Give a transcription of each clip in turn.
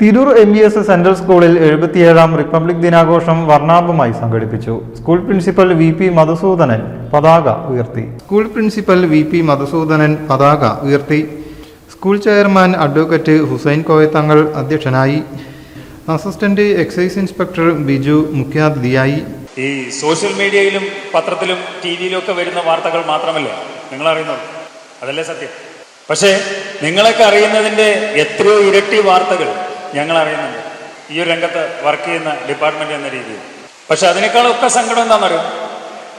Tirur M E S central സ്കൂളിൽ എഴുപത്തിയേഴാം republic ദിനാഘോഷം വർണാഭമായി സംഘടിപ്പിച്ചു. School principal V P Madhusudanan പതാക ഉയർത്തി. School principal V P Madhusudanan പതാക ഉയർത്തി. School chairman advocate Hussain Koyathangal അധ്യക്ഷനായി. അസിസ്റ്റന്റ് എക്സൈസ് ഇൻസ്പെക്ടർ ബിജു മുഖ്യാതിഥിയായി. ഈ സോഷ്യൽ മീഡിയയിലും പത്രത്തിലും ടി വിയിലും ഒക്കെ വരുന്ന വാർത്തകൾ മാത്രമല്ല നിങ്ങൾ അറിയുന്നത്? അതല്ലേ സത്യം? പക്ഷേ നിങ്ങളൊക്കെ അറിയുന്നതിന്റെ എത്രയോ ഇരട്ടി വാർത്തകൾ ഞങ്ങൾ അറിയുന്നുണ്ട് ഈ ഒരു രംഗത്ത് വർക്ക് ചെയ്യുന്ന ഡിപ്പാർട്ട്മെന്റ് എന്ന രീതിയിൽ. പക്ഷെ അതിനേക്കാളൊക്കെ സങ്കടം എന്താണെന്നറിയോ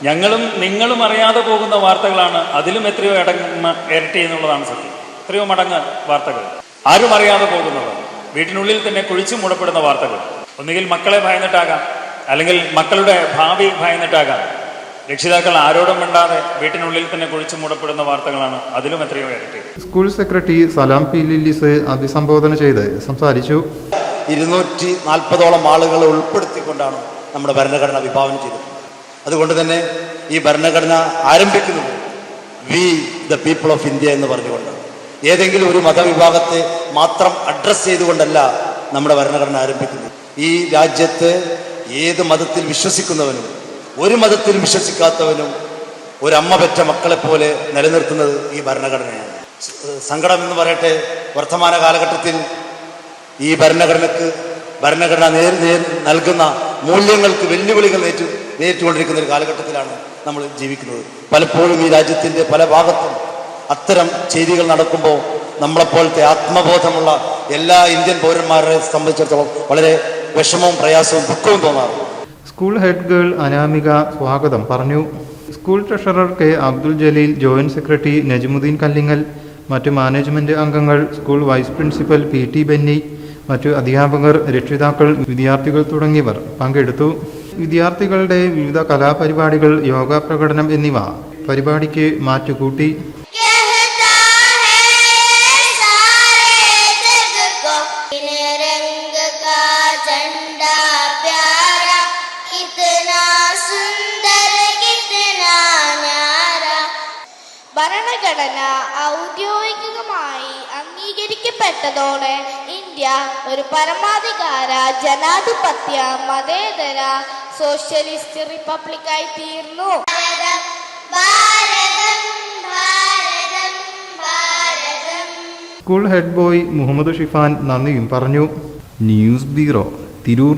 ഞങ്ങളും നിങ്ങളും അറിയാതെ പോകുന്ന വാർത്തകളാണ് അതിലും എത്രയോ ഇടങ്ങ ഇരട്ടി എന്നുള്ളതാണ് സത്യം. എത്രയോ മടങ്ങ് വാർത്തകൾ. ആരും അറിയാതെ പോകുന്നവർ വീട്ടിനുള്ളിൽ തന്നെ കുഴിച്ചു മൂടപ്പെടുന്ന വാർത്തകൾ. ഒന്നുകിൽ മക്കളെ ഭയന്നിട്ടാകാം അല്ലെങ്കിൽ മക്കളുടെ ഭാവി ഭയന്നിട്ടാകാം. രക്ഷിതാക്കൾ ആരോടും മിണ്ടാതെ വീട്ടിനുള്ളിൽ തന്നെ കുഴിച്ചു മൂടപ്പെടുന്ന വാർത്തകളാണ് അതിലും എത്രയോ ഇരട്ടി school secretary Salam P Lillis അഭിസംബോധന ചെയ്ത് സംസാരിച്ചു. ഇരുന്നൂറ്റി നാൽപ്പതോളം ആളുകളെ ഉൾപ്പെടുത്തിക്കൊണ്ടാണ് നമ്മുടെ ഭരണഘടന വിഭാവനം ചെയ്തത്. അതുകൊണ്ട് തന്നെ ഈ ഭരണഘടന ആരംഭിക്കുന്നത് we the people of India എന്ന് പറഞ്ഞുകൊണ്ട്. ഏതെങ്കിലും ഒരു മതവിഭാഗത്തെ മാത്രം അഡ്രസ്സ് ചെയ്തുകൊണ്ടല്ല നമ്മുടെ ഭരണഘടന ആരംഭിക്കുന്നത്. ഈ രാജ്യത്ത് ഏത് മതത്തിൽ വിശ്വസിക്കുന്നവനും ഒരു മതത്തിൽ വിശ്വസിക്കാത്തവനും ഒരമ്മ പെറ്റ മക്കളെ പോലെ നിലനിർത്തുന്നത് ഈ ഭരണഘടനയാണ്. സങ്കടം എന്ന് പറയട്ടെ വർത്തമാന കാലഘട്ടത്തിൽ ഈ ഭരണഘടനക്ക് ഭരണഘടന നേർ നേർ നൽകുന്ന മൂല്യങ്ങൾക്ക് വെല്ലുവിളികൾ നേറ്റു നേരിട്ടുകൊണ്ടിരിക്കുന്ന ഒരു കാലഘട്ടത്തിലാണ് നമ്മൾ ജീവിക്കുന്നത്. പലപ്പോഴും ഈ രാജ്യത്തിന്റെ പല ഭാഗത്തും അത്തരം ചെയ്തികൾ നടക്കുമ്പോൾ നമ്മളെപ്പോലത്തെ ആത്മബോധമുള്ള എല്ലാ ഇന്ത്യൻ പൗരന്മാരെ സംബന്ധിച്ചിടത്തോളം വളരെ വിഷമവും പ്രയാസവും ദുഃഖവും തോന്നാറുണ്ട്. സ്കൂൾ ഹെഡ് ഗേൾ അനാമിക സ്വാഗതം പറഞ്ഞു. School treasurer K Abdul Jaleel joint secretary Najmuddin Kallingal മറ്റ് മാനേജ്മെന്റ് അംഗങ്ങൾ school vice principal P T Benny മറ്റു അധ്യാപകർ രക്ഷിതാക്കൾ വിദ്യാർത്ഥികൾ തുടങ്ങിയവർ പങ്കെടുത്തു. വിദ്യാർത്ഥികളുടെ വിവിധ കലാപരിപാടികൾ യോഗ പ്രകടനം എന്നിവ പരിപാടിക്ക് മാറ്റുകൂട്ടി. ഭരണഘടന ഔദ്യോഗികമായി അംഗീകരിക്കപ്പെട്ടതോടെ ഇന്ത്യ ഒരു പരമാധികാര ജനാധിപത്യ മതേതര സോഷ്യലിസ്റ്റ് റിപ്പബ്ലിക്കായി തീർന്നു. School head boy Muhammad Shifan നന്ദിയും പറഞ്ഞു. News bureau Tirur.